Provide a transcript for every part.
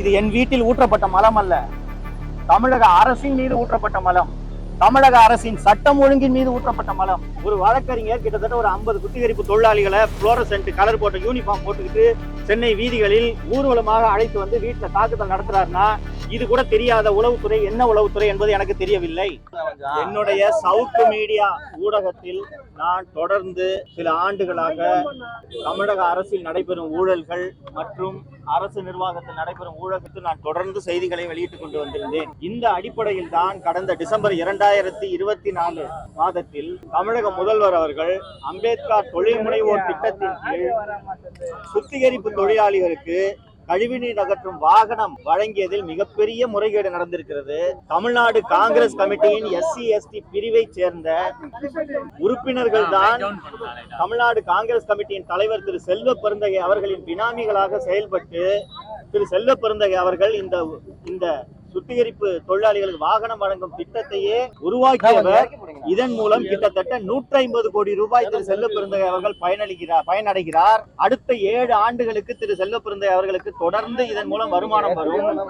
இது என் வீட்டில் ஊற்றப்பட்ட மலம் அல்ல. தமிழக அரசின் மீது ஊற்றப்பட்ட மலம். தமிழக அரசின் சட்டம் ஒழுங்கின் மீது ஊற்றப்பட்ட மலம். ஒரு வழக்கறிஞர் கிட்டத்தட்ட ஒரு ஐம்பது குத்திகரிப்பு தொழிலாளிகளை புளோரசென்ட் கலர் போட்ட யூனிஃபார்ம் போட்டுக்கிட்டு சென்னை வீதிகளில் ஊர்வலமாக அழைத்து வந்து வீட்டில் தாக்குதல் நடத்துறாருன்னா இது கூட தெரியாத உளவுத்துறை என்ன உளவுத்துறை என்பது எனக்கு தெரியவில்லை. என்னுடைய சவுத் மீடியா ஊடகத்தில் நான் தொடர்ந்து சில ஆண்டுகளாக தமிழக அரசில் நடைபெறும் ஊழல்கள் மற்றும் அரசு நிர்வாகத்தில் நடைபெறும் ஊழலுக்கு நான் தொடர்ந்து செய்திகளை வெளியிட்டுக் கொண்டு வந்திருந்தேன். இந்த அடிப்படையில் தான் கடந்த டிசம்பர் இரண்டாயிரத்தி இருபத்தி நாலு மாதத்தில் தமிழக முதல்வர் அவர்கள் அம்பேத்கர் தொழில் முனைவோர் திட்டத்தின் கீழ் சுத்திகரிப்பு தொழிலாளிகளுக்கு கழிவுநீர் அகற்றும் வாகனம் வழங்கியதில் மிகப்பெரிய முறைகேடு நடந்திருக்கிறது. தமிழ்நாடு காங்கிரஸ் கமிட்டியின் எஸ்சி எஸ்டி பிரிவைச் சேர்ந்த உறுப்பினர்கள் தான் தமிழ்நாடு காங்கிரஸ் கமிட்டியின் தலைவர் திரு செல்வ பெருந்தகை அவர்களின் பினாமிகளாக செயல்பட்டு திரு செல்வ பெருந்தகை அவர்கள் இந்த இந்த சுத்திகரிப்பு தொழிலாளிகளுக்கு வாகனம் வழங்கும் திட்டத்தையே உருவாக்கியவர் இதன் மூலம் கிட்டத்தட்ட நூற்றி ஐம்பது கோடி ரூபாய் திரு பெருந்தகை அவர்கள் பயனளிக்கிறார் பயனடைகிறார். அடுத்த ஏழு ஆண்டுகளுக்கு திரு பெருந்தகை அவர்களுக்கு தொடர்ந்து இதன் மூலம் வருமானம் வரும்.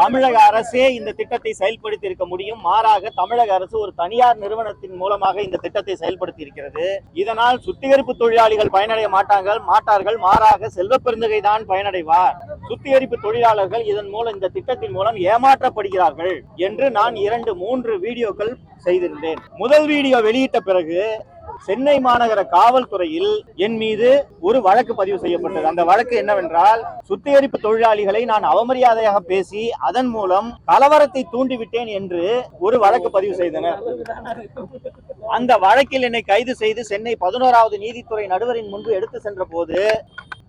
தமிழக அரசே இந்த திட்டத்தை செயல்படுத்தி இருக்க முடியும். மாறாக தமிழக அரசு ஒரு தனியார் நிறுவனத்தின் மூலமாக இந்த திட்டத்தை செயல்படுத்தி இருக்கிறது இதனால் சுத்திகரிப்பு தொழிலாளிகள் பயனடைய மாட்டார்கள் மாட்டார்கள். மாறாக செல்வ பெருந்தகை தான் பயனடைவார். சுத்திகரிப்பு தொழிலாளர்கள் இதன் மூலம் இந்த திட்டத்தின் மூலம் ஏமாற்றப்படுகிறார்கள் என்று நான் இரண்டு மூன்று வீடியோக்கள் செய்திருந்தேன். முதல் வீடியோ வெளியிட்ட பிறகு சென்னை மாநகர காவல்துறையில் என் மீது ஒரு வழக்கு பதிவு செய்யப்பட்டது. அந்த வழக்கு என்னவென்றால் சுத்திகரிப்பு தொழிலாளிகளை நான் அவமரியாதையாக பேசி அதன் மூலம் கலவரத்தை தூண்டிவிட்டேன் என்று ஒரு வழக்கு பதிவு செய்தனர். அந்த வழக்கில் என்னை கைது செய்து சென்னை பதினோராவது நீதித்துறை நடுவரின் முன்பு எடுத்து சென்ற போது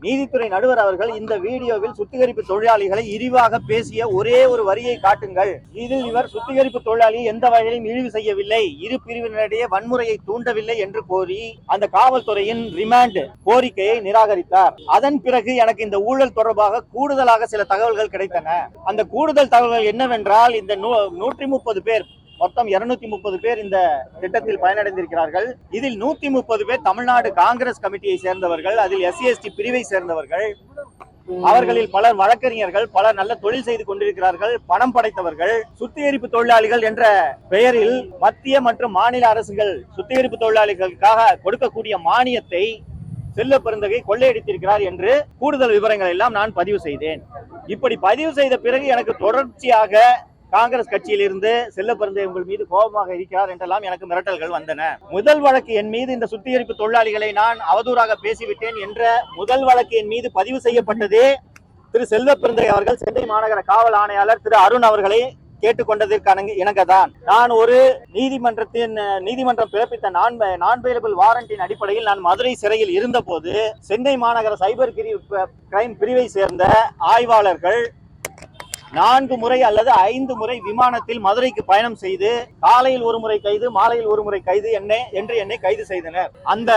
நீதித்துறை நடுவர் அவர்கள் இந்த வீடியோவில் சுத்திகரிப்பு தொழிலாளிகளை இழிவாக பேசிய ஒரே ஒரு வரியை காட்டுங்கள். இதில் இவர் சுத்திகரிப்பு தொழிலாளி எந்த வகையிலும் இழிவு செய்யவில்லை. இரு பிரிவினரிடையே வன்முறையை தூண்டவில்லை என்று கோரி அந்த காவல்துறையின் ரிமாண்ட் கோரிக்கையை நிராகரித்தார். அதன் பிறகு எனக்கு இந்த ஊழல் தொடர்பாக கூடுதலாக சில தகவல்கள் கிடைத்தன. அந்த கூடுதல் தகவல்கள் என்னவென்றால் இந்த நூ- நூற்றி முப்பது பேர் மொத்தம் 230 முப்பது பேர் இந்த திட்டத்தில் பயனடைந்திருக்கிறார்கள். இதில் நூத்தி முப்பது பேர் தமிழ்நாடு காங்கிரஸ் கமிட்டியை சேர்ந்தவர்கள் அதில் எஸ்சி எஸ்டி பிரிவை சேர்ந்தவர்கள். அவர்களில் பலர் வழக்கறிஞர்கள் பலர் நல்ல தொழில் செய்து கொண்டிருக்கிறார்கள் பணம் படைத்தவர்கள். சுத்திகரிப்பு தொழிலாளிகள் என்ற பெயரில் மத்திய மற்றும் மாநில அரசுகள் சுத்திகரிப்பு தொழிலாளிகளுக்காக கொடுக்கக்கூடிய மானியத்தை செல்ல பெருந்தகை கொள்ளையடித்திருக்கிறார் என்று கூடுதல் விவரங்களை எல்லாம் நான் பதிவு செய்தேன். இப்படி பதிவு செய்த பிறகு எனக்கு தொடர்ச்சியாக காங்கிரஸ் கட்சியில் இருந்து செல்ல உங்கள் மீது கோபமாக இருக்கிறார் என்றெல்லாம் எனக்கு மிரட்டல்கள் வந்தன. முதல் வழக்கு என் மீது இந்த சுத்திகரிப்பு தொழிலாளிகளை நான் அவதூறாக பேசிவிட்டேன் என்ற முதல் வழக்கு என் மீது பதிவு செய்யப்பட்டதே திரு செல்வ பிறந்தை அவர்கள் சென்னை மாநகர காவல் ஆணையாளர் திரு அருண் அவர்களை கேட்டுக்கொண்டதற்கான இணங்கதான் நான் ஒரு நீதிமன்றத்தின் நீதிமன்றம் பிறப்பித்த நான் நான் பெயிலபிள் வாரண்டின் அடிப்படையில் நான் மதுரை சிறையில் இருந்தபோது சென்னை மாநகர சைபர் கிரி கிரைம் பிரிவை சேர்ந்த ஆய்வாளர்கள் நான்கு முறை அல்லது ஐந்து முறை விமானத்தில் மதுரைக்கு பயணம் செய்து காலையில் ஒரு முறை கைது மாலையில் ஒரு முறை கைது என்ன என்று என்னை கைது செய்தனர். அந்த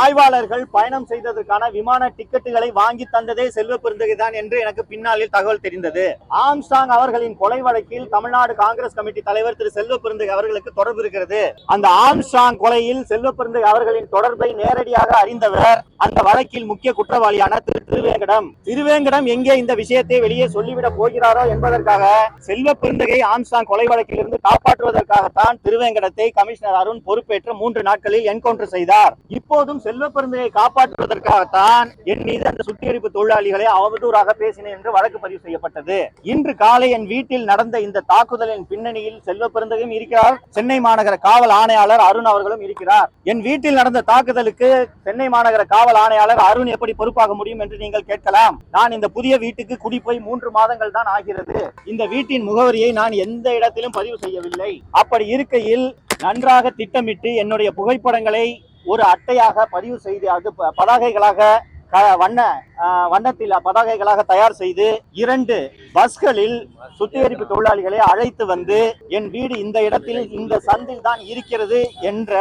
ஆய்வாளர்கள் பயணம் செய்ததற்கான விமான டிக்கெட்டுகளை வாங்கி தந்ததே செல்வ பெருந்தகைதான் என்று எனக்கு பின்னாளில் தகவல் தெரிந்தது. ஆம்ஸ்டாங் அவர்களின் கொலை வழக்கில் தமிழ்நாடு காங்கிரஸ் கமிட்டி தலைவர் திரு செல்வ பெருந்தகை அவர்களுக்கு தொடர்பு இருக்கிறது. அந்த ஆம்ஸ்டாங் கொலையில் செல்வ பெருந்தகை அவர்களின் தொடர்பை நேரடியாக அறிந்தவர் அந்த வழக்கில் முக்கிய குற்றவாளியான திரு திருவேங்கடம். திருவேங்கடம் எங்கே இந்த விஷயத்தை வெளியே சொல்லிவிட போகிறாரோ என்பதற்காக செல்வ பெருந்தகை ஆம்சாங் கொலை வழக்கிலிருந்து காப்பாற்றுவதற்காகத்தான் திருவேங்கடத்தை கமிஷனர் அருண் பொறுப்பேற்று மூன்று நாட்களில் என்கவுண்டர் செய்தார். இப்போதும் செல்வ பெருந்தகை காப்பாற்றுவதற்காகத்தான் என் மீது அந்த சுத்திகரிப்பு தொழிலாளிகளை அவதூறாக பேசினேன் என்று வழக்கு பதிவு செய்யப்பட்டது. இன்று காலை என் வீட்டில் நடந்த இந்த தாக்குதலின் பின்னணியில் செல்வ பெருந்தகையும் இருக்கிறார். சென்னை மாநகர காவல் ஆணையாளர் அருண் அவர்களும் இருக்கிறார். என் வீட்டில் நடந்த தாக்குதலுக்கு சென்னை மாநகர காவல் ஆணையாளர் அருண் எப்படி பொறுப்பாக முடியும் என்று நீங்கள் கேட்கலாம். நான் இந்த புதிய வீட்டுக்கு குடி போய் மூன்று மாதங்கள் தான் ஆகிறது இந்த வீட்டின் முகவரியை நான் எந்த இடத்திலும் பதிவு செய்யவில்லை. அப்படி இருக்கையில் நன்றாக திட்டமிட்டு என்னுடைய புகைப்படங்களை ஒரு அட்டையாக பதிவு செய்து அது ப- பதாகைகளாக க- வண்ண வண்ணத்தில் பதாகைகளாக தயார் செய்து இரண்டு பஸ்களில் சுத்திகரிப்பு தொழிலாளிகளை அழைத்து வந்து என் வீடு இந்த இடத்தில் இந்த சந்தில் தான் இருக்கிறது என்ற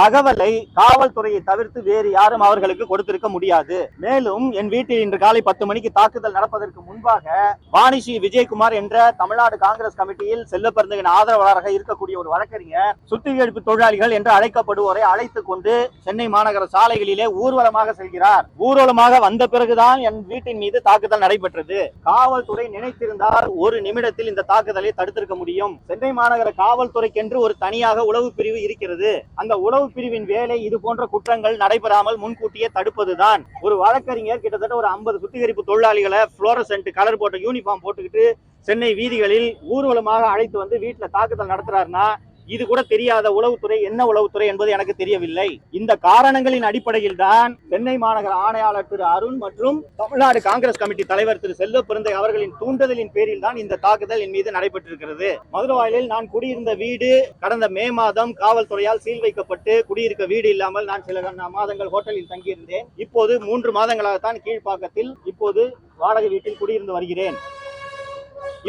தகவலை காவல்துறையை தவிர்த்து வேறு யாரும் அவர்களுக்கு கொடுத்திருக்க முடியாது. மேலும் என் வீட்டில் இன்று காலை பத்து மணிக்கு தாக்குதல் நடப்பதற்கு முன்பாக வாணிஸ்ரீ விஜயகுமார் என்ற தமிழ்நாடு காங்கிரஸ் கமிட்டியில் செல்லப்பெருந்தகன் ஆதரவாளராக இருக்கக்கூடிய ஒரு வழக்கறிஞர் சுத்திகரிப்பு தொழிலாளிகள் என்று அழைக்கப்படுவோரை அழைத்துக் கொண்டு சென்னை மாநகர சாலைகளிலே ஊர்வலமாக செல்கிறார். ஊர்வலமாக வந்த பிறகுதான் தான் என் வீட்டின் மீது தாக்குதல் நடைபெற்றது. காவல்துறை நினைத்திருந்தால் ஒரு நிமிடத்தில் இந்த தாக்குதலை தடுத்திருக்க முடியும். சென்னை மாநகர காவல்துறைக்கென்று ஒரு தனியாக உளவு பிரிவு இருக்கிறது. அந்த உளவு பிரிவின் வேலை இது போன்ற குற்றங்கள் நடைபெறாமல் முன்கூட்டியே தடுப்பதுதான். ஒரு வழக்கறிஞர் கிட்டத்தட்ட ஒரு ஐம்பது சுத்திகரிப்பு தொழிலாளிகளை புளோரசன்ட் கலர் போட்ட யூனிஃபார்ம் போட்டுக்கிட்டு சென்னை வீதிகளில் ஊர்வலமாக அழைத்து வந்து வீட்டில் தாக்குதல் நடத்துறாருன்னா இது கூட தெரியாத உளவுத்துறை என்ன உளவுத்துறை என்பது எனக்கு தெரியவில்லை. இந்த காரணங்களின் அடிப்படையில் தான் சென்னை மாநகர ஆணையாளர் திரு அருண் மற்றும் தமிழ்நாடு காங்கிரஸ் கமிட்டி தலைவர் திரு செல்வ பிறந்தை அவர்களின் தூண்டுதலின் பேரில் தான் இந்த தாக்குதல் என் மீது நடைபெற்றிருக்கிறது. மதுரவாயலில் நான் குடியிருந்த வீடு கடந்த மே மாதம் காவல்துறையால் சீல் வைக்கப்பட்டு குடியிருக்க வீடு இல்லாமல் நான் சில மாதங்கள் ஹோட்டலில் தங்கியிருந்தேன். இப்போது மூன்று மாதங்களாகத்தான் கீழ்ப்பாக்கத்தில் இப்போது வாடகை வீட்டில் குடியிருந்து வருகிறேன்.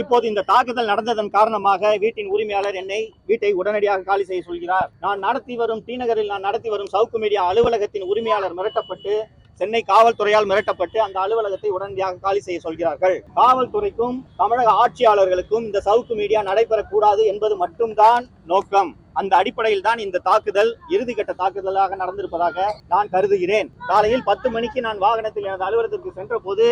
இப்போது இந்த தாக்குதல் நடந்ததன் காரணமாக வீட்டின் உரிமையாளர் என்னை வீட்டை உடனடியாக காலி செய்ய சொல்கிறார். நான் நடத்தி வரும் டிநகரில் நான் நடத்தி வரும் சவுக்கு மீடியா அலுவலகத்தின் உரிமையாளர் மிரட்டப்பட்டு சென்னை காவல்துறையால் மிரட்டப்பட்டு அந்த அலுவலகத்தை உடனடியாக காலி செய்ய சொல்கிறார்கள். காவல்துறைக்கும் தமிழக ஆட்சியாளர்களுக்கும் இந்த சவுக்கு மீடியா நடைபெறக்கூடாது என்பது மட்டும்தான் நோக்கம். அந்த அடிப்படையில் தான் இந்த தாக்குதல் இறுதிக்கட்ட தாக்குதலாக நடந்திருப்பதாக நான் கருதுகிறேன். காலையில் பத்து மணிக்கு நான் வாகனத்தில் எனது அலுவலகத்திற்கு சென்ற போது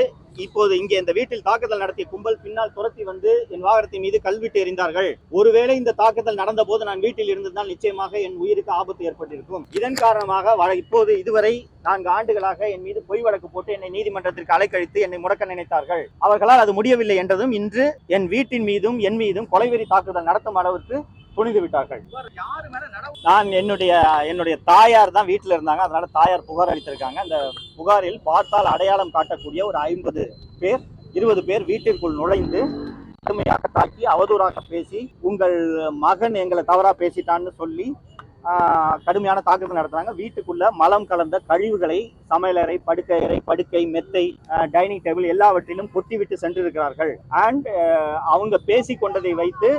இப்போது இங்கே இந்த வீட்டில் தாக்குதல் நடத்திய கும்பல் பின்னால் துரத்தி வந்து என் வாகனத்தின் மீது கல்விட்டு எறிந்தார்கள். ஒருவேளை இந்த தாக்குதல் நடந்த போது நான் வீட்டில் இருந்திருந்தால் நிச்சயமாக என் உயிருக்கு ஆபத்து ஏற்பட்டிருக்கும். இதன் காரணமாக இப்போது இதுவரை நான்கு ஆண்டுகளாக என் மீது பொய் வழக்கு போட்டு என்னை நீதிமன்றத்திற்கு அலைக்கழித்து என்னை முடக்க நினைத்தார்கள். அவர்களால் அது முடியவில்லை என்றதும் இன்று என் வீட்டின் மீதும் என் மீதும் கொலைவெறி தாக்குதல் நடத்தும் அளவுக்கு துணிந்து விட்டார்கள். நான் என்னுடைய என்னுடைய தாயார் தான் வீட்டில் இருந்தாங்க. அதனால தாயார் புகார் அளித்திருக்காங்க. அந்த புகாரில் பார்த்தால் அடையாளம் காட்டக்கூடிய ஒரு ஐம்பது பேர் இருபது பேர் வீட்டிற்குள் நுழைந்து கடுமையாக தாக்கி அவதூறாக பேசி உங்கள் மகன் எங்களை தவறா பேசிட்டான்னு சொல்லி கடுமையான தாக்குதல் நடத்துறாங்க. வீட்டுக்குள்ள மலம் கலந்த கழிவுகளை சமையலறை படுக்கையறை படுக்கை மெத்தை டைனிங் டேபிள் எல்லாவற்றிலும் கொட்டிவிட்டு சென்றிருக்கிறார்கள். அண்ட் அவங்க பேசி கொண்டதை வைத்து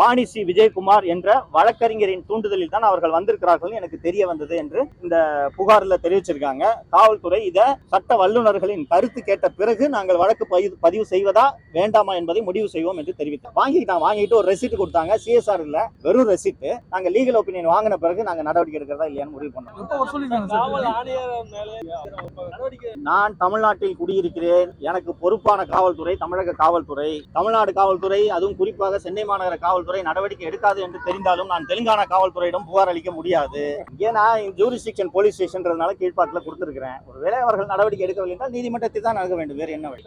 வாணிசி விஜயகுமார் என்ற வழக்கறிஞரின் தூண்டுதலில் தான் அவர்கள் வந்திருக்கிறார்கள் எனக்கு தெரிய வந்தது என்று இந்த புகாரில் தெரிவிச்சிருக்காங்க. காவல்துறை இதை சட்ட வல்லுநர்களின் கருத்து கேட்ட பிறகு நாங்கள் வழக்கு பதிவு பதிவு செய்வதா வேண்டாமா என்பதை முடிவு செய்வோம் என்று தெரிவித்தோம் வாங்கிட்டான் வாங்கிட்டு ஒரு ரெசிப்ட் கொடுத்தாங்க. சிஎஸ்ஆர் இல்ல வெறும் ரெசிப்ட் நாங்கள் லீகல் ஒப்பீனியன் வாங்கின பிறகு நாங்க நடவடிக்கை எடுக்கிறதா இல்லையான்னு முடிவு பண்ணோம். நான் தமிழ்நாட்டில் குடியிருக்கிறேன். எனக்கு பொறுப்பான காவல்துறை தமிழக காவல்துறை. தமிழ்நாடு காவல்துறை அதுவும் குறிப்பாக சென்னை மாநகர காவல்துறை நடவடிக்கை எடுக்காது என்று தெரிந்தாலும் நான் தெலுங்கானா காவல்துறையிடம் புகார் அளிக்க முடியாது. ஏன்னா ஜூரிஸ்டிக்ஷன் போலீஸ் ஸ்டேஷன்றதுனால கீழ்ப்பாக்கில் கொடுத்திருக்கிறேன். ஒருவேளை அவர்கள் நடவடிக்கை எடுக்கவில்லை என்றால் நீதிமன்றத்தை தான் அணுக வேண்டும். வேறு என்ன வழி?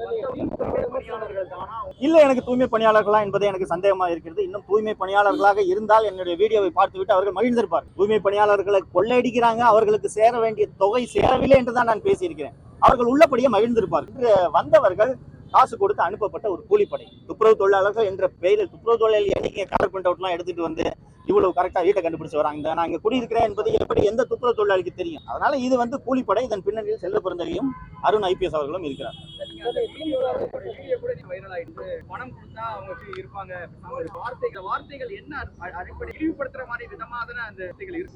இல்ல எனக்கு தூய்மை பணியாளர்களா என்பது எனக்கு சந்தேகமா இருக்கிறது. இன்னும் தூய்மை பணியாளர்களாக இருந்தால் என்னுடைய வீடியோவை பார்த்து பார்த்துவிட்டு அவர்கள் மகிழ்ந்திருப்பார். தூய்மை பணியாளர்களை கொள்ளையடிக்கிறாங்க அவர்களுக்கு சேர வேண்டிய தொகை சேரவில்லை என்று தான் நான் பேசியிருக்கிறேன். அவர்கள் உள்ளபடியே மகிழ்ந்திருப்பார். இன்று வந்தவர்கள் காசு கொடுத்து அனுப்பப்பட்ட ஒரு கூலிப்படை. துப்புரவு தொழிலாளர்கள் என்ற பெயரில் துப்புரவு தொழிலாளி எண்ணிக்கை கலர் பிரிண்ட் அவுட்லாம் எடுத்துட்டு வந்து இவ்வளவு கரெக்டா வீட்டை கண்டுபிடிச்சு வராங்க. நான் இங்க குடியிருக்கிறேன் என்பது எப்படி எந்த துப்புரவு தொழிலாளிக்கு தெரியும்? அதனால இது வந்து கூலிப்படை இதன் பின்னணியில் செல்ல பிறந்தகையும் அருண் ஐபிஎஸ் அவர்களும் இருக்கிறார். கொடுத்தா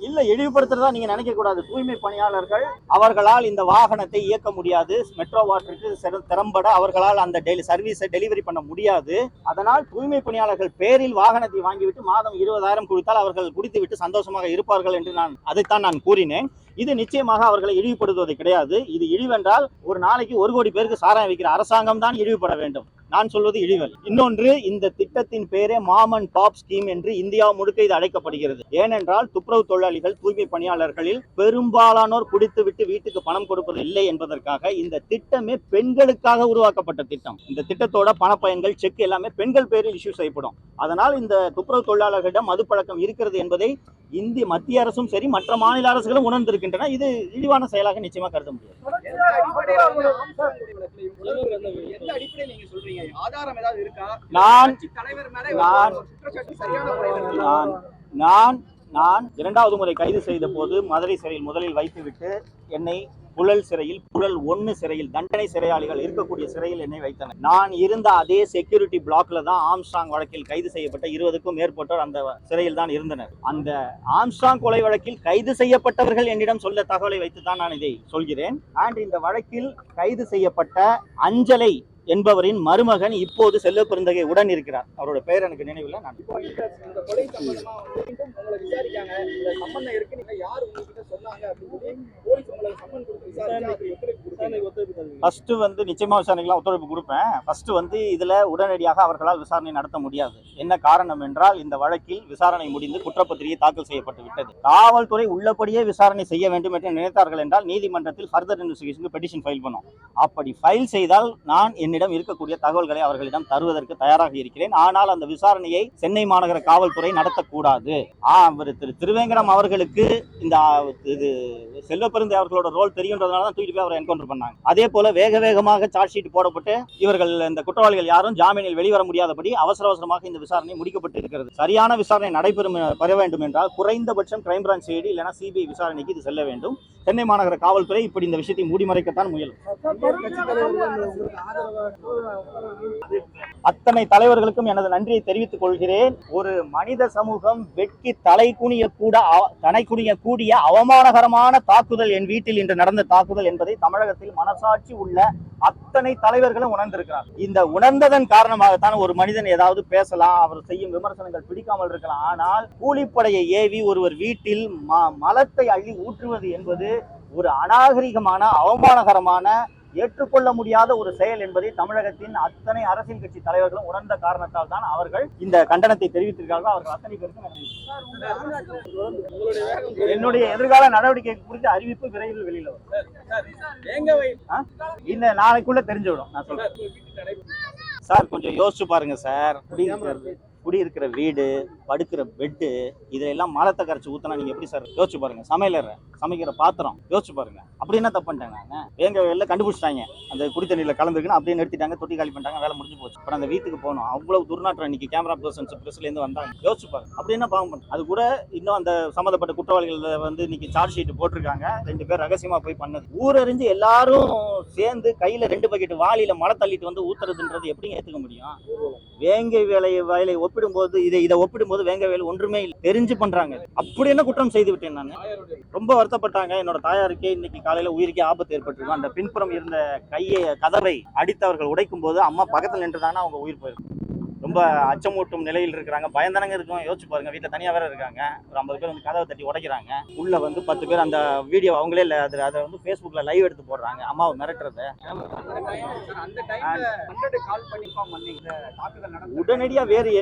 இல்ல இழிவுபடுத்துறதா நீங்க நினைக்க கூடாது தூய்மை பணியாளர்கள் அவர்களால் இந்த வாகனத்தை இயக்க முடியாது. மெட்ரோ வாட்டருக்கு திறம்பட அவர்களால் அந்த சர்வீஸை டெலிவரி பண்ண முடியாது. அதனால் தூய்மை பணியாளர்கள் பேரில் வாகனத்தை வாங்கிவிட்டு மாதம் இருபதாயிரம் கொடுத்தால் அவர்கள் குடித்துவிட்டு சந்தோஷமாக இருப்பார்கள் என்று நான் அதைத்தான் நான் கூறினேன். இது நிச்சயமாக அவர்களை இழிவுபடுத்துவது கிடையாது. இது இழிவென்றால் ஒரு நாளைக்கு ஒரு கோடி பேருக்கு சாராயம் வைக்கிற அரசாங்கம் தான் இழிவுபட வேண்டும். நான் சொல்வது இழிவல். இன்னொன்று இந்த திட்டத்தின் பேரே மாமன் பாப் ஸ்கீம் என்று இந்தியா முழுக்க இது அழைக்கப்படுகிறது. ஏனென்றால் துப்புரவு தொழிலாளிகள் தூய்மை பணியாளர்களில் பெரும்பாலானோர் குடித்துவிட்டு வீட்டுக்கு பணம் கொடுப்பது இல்லை என்பதற்காக இந்த திட்டமே பெண்களுக்காக உருவாக்கப்பட்ட திட்டம். இந்த திட்டத்தோட பணப்பயன்கள் செக் எல்லாமே பெண்கள் பேரில் இஷ்யூ செய்யப்படும். அதனால் இந்த துப்புரவு தொழிலாளர்களிடம் மது பழக்கம் இருக்கிறது என்பதை இந்திய மத்திய அரசும் சரி மற்ற மாநில அரசுகளும் உணர்ந்திருக்கின்றன இது இழிவான செயலாக நிச்சயமா கருத இருக்கா? நான் கட்சி தலைவர் மேல நான்? நான் நான் இரண்டாவது முறை கைது செய்த போது மதுரை சிறையில் முதலில் வைத்துவிட்டு என்னை புழல் சிறையில் புழல் ஒன்று சிறையில் தண்டனை சிறையாளிகள் இருக்கக்கூடிய சிறையில் என்னை வைத்தனர். நான் இருந்த அதே செக்யூரிட்டி பிளாக்ல தான் ஆம்ஸ்டாங் வழக்கில் கைது செய்யப்பட்ட இருபதுக்கும் மேற்பட்டோர் அந்த சிறையில் தான் இருந்தனர். அந்த ஆம்ஸ்டாங் கொலை வழக்கில் கைது செய்யப்பட்டவர்கள் என்னிடம் சொல்ல தகவலை வைத்து தான் நான் இதை சொல்கிறேன். அண்ட் இந்த வழக்கில் கைது செய்யப்பட்ட அஞ்சலை என்பவரின் மருமகன் இப்போது செல்வ பெருந்தகை உடன் இருக்கிறார். அவரோட பெயர் எனக்கு நினைவில் நான் வந்து சொல்லி ஃபர்ஸ்ட் நிச்சயமா விசாரணைக்கெல்லாம் ஒத்துழைப்பு கொடுப்பேன். ஃபர்ஸ்ட் வந்து இதுல உடனடியாக அவர்களால் விசாரணை நடத்த முடியாது. என்ன காரணம் என்றால் இந்த வழக்கில் விசாரணை முடிந்து குற்றப்பத்திரிகை தாக்கல் செய்யப்பட்டு விட்டது. காவல்துறை உள்ளபடியே விசாரணை செய்ய வேண்டும் என்று நினைத்தார்கள் என்றால் நீதிமன்றத்தில் ஃபர்தர் இன்வெஸ்டிகேஷனுக்கு பெட்டிஷன் ஃபைல் பண்ணும். அப்படி ஃபைல் செய்தால் நான் என்னிடம் இருக்கக்கூடிய தகவல்களை அவர்களிடம் தருவதற்கு தயாராக இருக்கிறேன். ஆனால் அந்த விசாரணையை சென்னை மாநகர காவல்துறை நடத்தக்கூடாது. அவர் திரு திருவேங்கடம் அவர்களுக்கு இந்த இது செல்வப்பெருந்தை அவர்களோட ரோல் தெரியுன்றதுனால தான் தூக்கிட்டு போய் அவரை என்கவுண்டர் பண்ணாங்க. அதே போல வேக வேகமாக சார்ஜ் ஷீட் போடப்பட்டு இவர்கள் இந்த குற்றவாளிகள் யாரும் ஜாமீனில் வெளிவர முடியாதபடி அவசர அவசரமாக இந்த விசாரணை முடிக்கப்பட்டு இருக்கிறது சரியான விசாரணை நடைபெறும் பெற வேண்டும் என்றால் குறைந்தபட்சம் கிரைம் பிரான்ச் ஐடி இல்லைனா சிபிஐ விசாரணைக்கு இது செல்ல வேண்டும். சென்னை மாநகர காவல்துறை இப்படி இந்த விஷயத்தை மூடிமறைக்கத்தான் முயலும். அத்தனை தலைவர்களுக்கும் எனது நன்றியை தெரிவித்துக் கொள்கிறேன். ஒரு மனித சமூகம் வெட்கி தலை குனிய கூட அவ- தலை குனிய கூடிய அவமானகரமான தாக்குதல் என் வீட்டில் இன்று நடந்த தாக்குதல் என்பதை தமிழகத்தில் மனசாட்சி உள்ள அத்தனை தலைவர்களும் உணர்ந்திருக்கிறார். இந்த உணர்ந்ததன் காரணமாகத்தான் ஒரு மனிதன் ஏதாவது பேசலாம் அவர் செய்யும் விமர்சனங்கள் பிடிக்காமல் இருக்கலாம். ஆனால் கூலிப்படையை ஏவி ஒருவர் வீட்டில் ம- மலத்தை அள்ளி ஊற்றுவது என்பது ஒரு அநாகரிகமான அவமானகரமான ஏற்றுக்கொள்ள முடியாத ஒரு செயல் என்பதை தமிழகத்தின் அத்தனை அரசியல் கட்சி தலைவர்களும் உணர்ந்த காரணத்தால் தான் அவர்கள் இந்த கண்டனத்தை தெரிவித்திருக்கிறார்கள். அவர்கள் அத்தனை பேருக்கும் என்னுடைய எதிர்கால நடவடிக்கை குறித்த அறிவிப்பு விரைவில் வெளியில வரும். இந்த நாளைக்குள்ள தெரிஞ்சுவிடும். நான் சொல்றேன். சார் கொஞ்சம் யோசிச்சு பாருங்க சார். குடியிருக்கிற வீடு படுக்கிற பெட்டு இதுல எல்லாம் மரத்தை ஊற்றினா ஊத்தினா நீங்க எப்படி சார் யோசிச்சு பாருங்க. சமையலற சமைக்கிற பாத்திரம் யோசிச்சு பாருங்க. அப்படி என்ன தப்பு பண்ணிட்டாங்க வேங்க வெளில கண்டுபிடிச்சிட்டாங்க. அந்த குடி தண்ணியில் கலந்துருக்குன்னு அப்படியே நிறுத்திட்டாங்க தொட்டி காலி பண்ணிட்டாங்க வேலை முடிஞ்சு போச்சு. அப்புறம் அந்த வீட்டுக்கு போகணும் அவ்வளவு துர்நாற்றம் இன்னைக்கு கேமரா பர்சன்ஸ் பிரஸ்ல இருந்து வந்தாங்க. யோசிச்சு பாருங்க. அப்படி என்ன பாவம் பண்ணு அது கூட இன்னும் அந்த சம்மந்தப்பட்ட குற்றவாளிகள் வந்து இன்னைக்கு சார்ஜ் ஷீட் போட்டிருக்காங்க. ரெண்டு பேர் ரகசியமா போய் பண்ணது. ஊரறிஞ்சு எல்லாரும் சேர்ந்து கையில ரெண்டு பக்கெட் வாளியில மழை தள்ளிட்டு வந்து ஊத்துறதுன்றது எப்படிங்க ஏத்துக்க முடியும்? வேங்கை வேலையை வேலையை ஒப்பிடும்போது இதை இதை ஒப்பிடும்போது வேங்கவேல் ஒன்றுமே இல்லை. தெரிஞ்சு பண்றாங்க. அப்படி என்ன குற்றம் செய்து விட்டேன் நான்? ரொம்ப வருத்தப்பட்டாங்க. என்னோட தாயாருக்கே இன்னைக்கு காலையில உயிருக்கே ஆபத்து ஏற்பட்டிருக்கும் அந்த பின்புறம் இருந்த கையை கதவை அடித்தவர்கள் உடைக்கும் போது அம்மா பக்கத்துல நின்றுதானே அவங்க உயிர் போயிருக்கும் ரொம்ப அச்சமூட்டும் நிலையில் இருக்கிறாங்க. பயந்தானங்க இருக்கும். யோசிச்சு பாருங்க. வீட்டில் தனியாக வேற இருக்காங்க. ஒரு ஐம்பது பேர் வந்து கதவை தட்டி உடைக்கிறாங்க. உள்ள வந்து பத்து பேர் அந்த வீடியோ அவங்களே இல்லை. அது அதை வந்து ஃபேஸ்புக்கில் லைவ் எடுத்து போடுறாங்க. அம்மாவை மிரட்டுறது. உடனடியாக வேறு கால் பண்ணி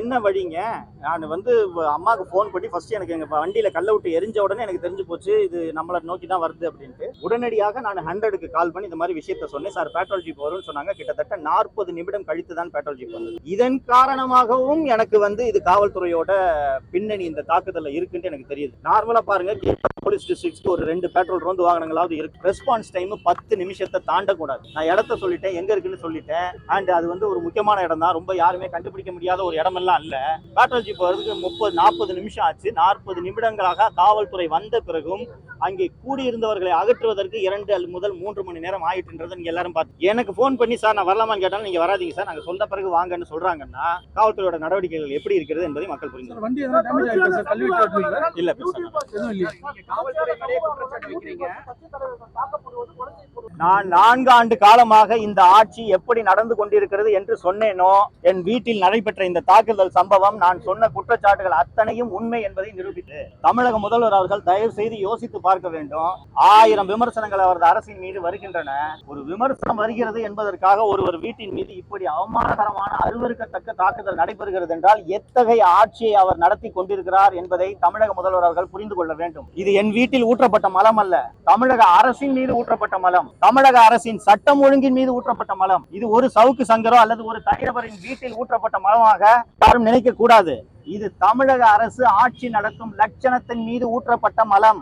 என்ன வழிங்க? நான் வந்து அம்மாவுக்கு ஃபோன் பண்ணி ஃபர்ஸ்ட் எனக்கு எங்கள் வண்டியில் கல்லை விட்டு எரிஞ்ச உடனே எனக்கு தெரிஞ்சு போச்சு. இது நம்மளை நோக்கி தான் வருது அப்படின்ட்டு. உடனடியாக நான் ஹண்ட்ரடுக்கு கால் பண்ணி இந்த மாதிரி விஷயத்த சொன்னேன். சார் பெட்ரோல் ஜீப் வரும்னு சொன்னாங்க. கிட்டத்தட்ட நாற்பது நிமிடம் கழித்து தான் பெட்ரோல் ஜீப் வந்தது. இதன் காரணம் காரணமாகவும் எனக்கு வந்து இது காவல்துறையோட பின்னணி இந்த தாக்குதல்ல இருக்குன்னு எனக்கு தெரியுது. நார்மலா பாருங்க போலீஸ் டிஸ்ட்ரிக்ட்ஸ்க்கு ஒரு ரெண்டு பெட்ரோல் ரோந்து வாகனங்களாவது இருக்கு. ரெஸ்பான்ஸ் டைம் பத்து நிமிஷத்தை தாண்டக்கூடாது. நான் இடத்த சொல்லிட்டேன் எங்க இருக்குன்னு சொல்லிட்டேன். அண்ட் அது வந்து ஒரு முக்கியமான இடம் தான் ரொம்ப யாருமே கண்டுபிடிக்க முடியாத ஒரு இடமெல்லாம் இல்ல பேட்டல் ஜீப் வரதுக்கு முப்பது நாற்பது நிமிஷம் ஆச்சு. நாற்பது நிமிடங்களாக காவல்துறை வந்த பிறகும் அங்கே கூடியிருந்தவர்களை அகற்றுவதற்கு இரண்டு அல் முதல் மூன்று மணி நேரம் ஆயிட்டுன்றதை நீங்க எல்லாரும் பார்த்து எனக்கு ஃபோன் பண்ணி சார் நான் வரலாமான்னு கேட்டாலும் நீங்க வராதீங்க சார். நாங்கள் சொன்ன பிறகு வாங்கன்னு சொல்றாங்கன்னா காவல்துறையோட நடவடிக்கைகள் எப்படி இருக்கிறது என்பதை மக்கள் புரிந்து வண்டி இல்ல நான் நான்கு ஆண்டு காலமாக இந்த ஆட்சி எப்படி நடந்து கொண்டிருக்கிறது என்று சொன்னேனோ என் வீட்டில் நடைபெற்ற இந்த தாக்குதல் சம்பவம் நான் சொன்ன குற்றச்சாட்டுகள் அத்தனையும் உண்மை என்பதை நிரூபித்து தமிழக முதல்வர் அவர்கள் தயவு செய்து யோசித்து பார்க்க வேண்டும். ஆயிரம் விமர்சனங்கள் அவரது அரசின் மீது வருகின்றன. ஒரு விமர்சனம் வருகிறது என்பதற்காக ஒருவர் வீட்டின் மீது இப்படி அவமானகரமான அருவருக்கத்தக்க தாக்குதல் நடைபெறுகிறது என்றால் எத்தகைய ஆட்சியை அவர் நடத்தி கொண்டிருக்கிறார் என்பதை தமிழக முதல்வர் அவர்கள் புரிந்து கொள்ள வேண்டும். இது என் வீட்டில் ஊற்றப்பட்ட மலம் அல்ல. தமிழக அரசின் மீது ஊற்றப்பட்ட மலம். தமிழக அரசின் சட்டம் ஒழுங்கின் மீது ஊற்றப்பட்ட மலம். இது ஒரு சவுக்கு சங்கரோ அல்லது ஒரு தனிநபரின் வீட்டில் ஊற்றப்பட்ட மலமாக யாரும் நினைக்க கூடாது இது தமிழக அரசு ஆட்சி நடத்தும் லட்சணத்தின் மீது ஊற்றப்பட்ட மலம்.